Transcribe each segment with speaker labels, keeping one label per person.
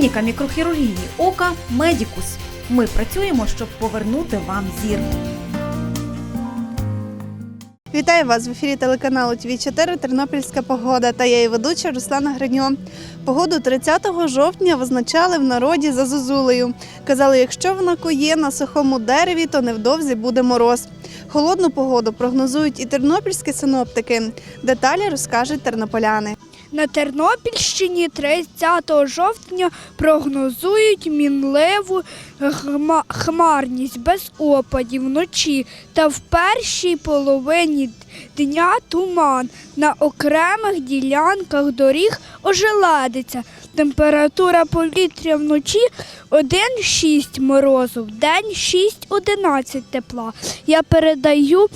Speaker 1: Клініка мікрохірургії ока Медікус. Ми працюємо, щоб повернути вам зір.
Speaker 2: Вітаю вас в ефірі телеканалу ТВ 4 Тернопільська погода та я її ведуча Руслана Гриньо. Погоду 30 жовтня визначали в народі за зозулею. Казали, якщо вона коє на сухому дереві, то невдовзі буде мороз. Холодну погоду прогнозують і тернопільські синоптики. Деталі розкажуть тернополяни.
Speaker 3: На Тернопільщині 30 жовтня прогнозують мінливу хмарність без опадів вночі та в першій половині дня туман. На окремих ділянках доріг ожеледиться. Температура повітря вночі 1,6 морозу, в день 6-11 тепла. Я передаю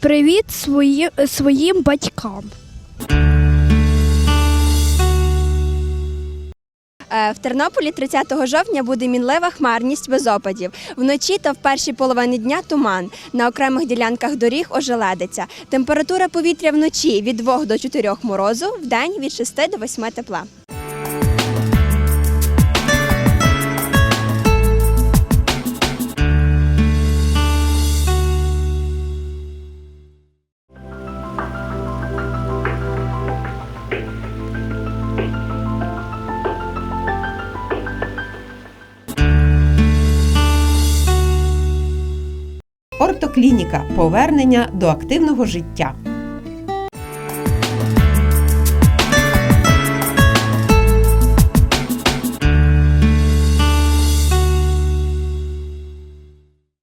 Speaker 3: привіт свої, своїм батькам.
Speaker 4: В Тернополі 30 жовтня буде мінлива хмарність без опадів. Вночі та в першій половині дня туман. На окремих ділянках доріг ожеледиться. Температура повітря вночі від 2 до 4 морозу, в день від 6 до 8 тепла.
Speaker 5: Ортоклініка повернення до активного життя.
Speaker 2: –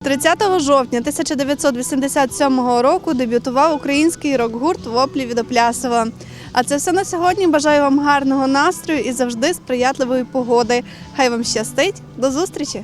Speaker 2: 30 жовтня 1987 року дебютував український рок-гурт Воплі від Оплясова. А це все на сьогодні. Бажаю вам гарного настрою і завжди сприятливої погоди. Хай вам щастить. До зустрічі!